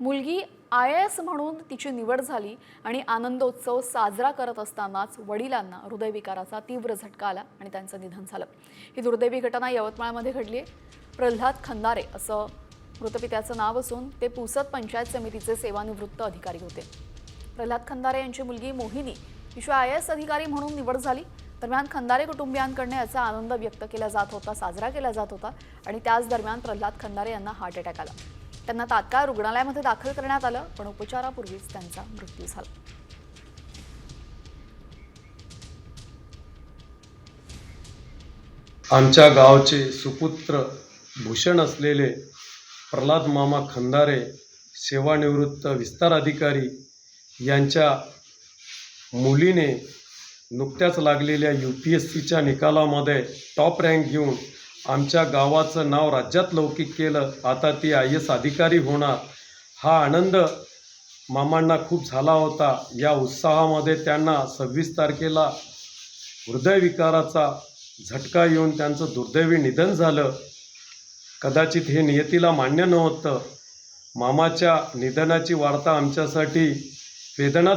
मुलगी I S म्हणून तिची निवड झाली आणि आनंदोत्सव साजरा करत असतानाच वडिलांना हृदयविकाराचा तीव्र झटका आला आणि त्यांचं निधन झालं. ही दुर्दैवी घटना यवतमाळमध्ये घडली आहे. प्रल्हाद खंदारे असं मृतपित्याचं नाव असून ते पुसद पंचायत समितीचे सेवानिवृत्त अधिकारी होते. प्रल्हाद खंदारे यांची मुलगी मोहिनी हिशिवाय आय एस अधिकारी म्हणून निवड झाली. दरम्यान खंदारे कुटुंबियांकडनं याचा आनंद व्यक्त केला जात होता साजरा केला जात होता आणि त्याच दरम्यान प्रल्हाद खंदारे यांना हार्ट अटॅक आला. त्यांना तात्काळ रुग्णालयामध्ये दाखल करण्यात आलं पण उपचारापूर्वीच त्यांचा मृत्यू झाला. आमच्या गावचे सुपुत्र भूषण असलेले प्रल्हाद मामा खंदारे सेवानिवृत्त विस्तार अधिकारी यांच्या मुलीने नुकत्याच लागलेल्या यू पी एस सीच्या निकालामध्ये टॉप रँक घेऊन आमच्या गावाचं नाव राज्यात लौकिक केलं. आता ती आय एस अधिकारी होणार. हा आनंद मामांना खूप झाला होता. या उत्साहामध्ये त्यांना सव्वीस तारखेला हृदयविकाराचा झटका येऊन त्यांचं दुर्दैवी निधन झालं. कदाचित हे नियतीला मान्य नव्हतं. मामाच्या निधनाची वार्ता आमच्यासाठी वेदना